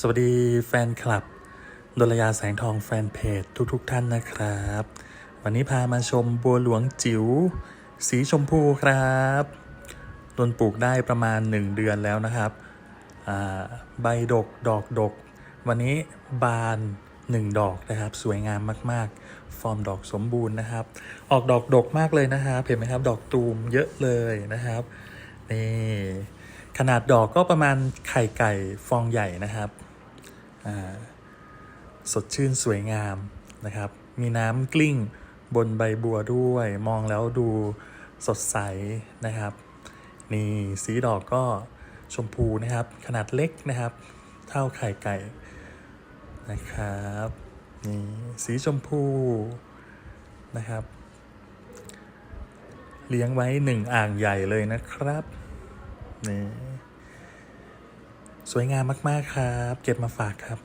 สวัสดีแฟนคลับดลยาแสงทองแฟนเพจทุกๆทท่านนะครับ วันนี้พามาชมบัวหลวงจิ๋วสีชมพูครับต้นปลูกได้ประมาณ 1 เดือนแล้วนะครับ ใบดกดอกดก วันนี้บาน 1 ดอกนะครับ สวยงามมากๆ ฟอร์มดอกสมบูรณ์นะครับ ออกดอกดกมากเลยนะครับเห็นไหมครับ ดอกตูมเยอะเลยนะครับนี่ขนาดดอกก็ประมาณไข่ไก่ฟองใหญ่นะครับ สดชื่นสวยงามนะครับ มีน้ำกลิ้งบนใบบัวด้วย มองแล้วดูสดใสนะครับ นี่สีดอกก็ชมพูนะครับ ขนาดเล็กนะครับ เท่าไข่ไก่นะครับนี่สีชมพูนะครับ เลี้ยงไว้หนึ่งอ่างใหญ่เลยนะครับนี่สวยงามมาก ๆ ครับ เก็บมาฝากครับ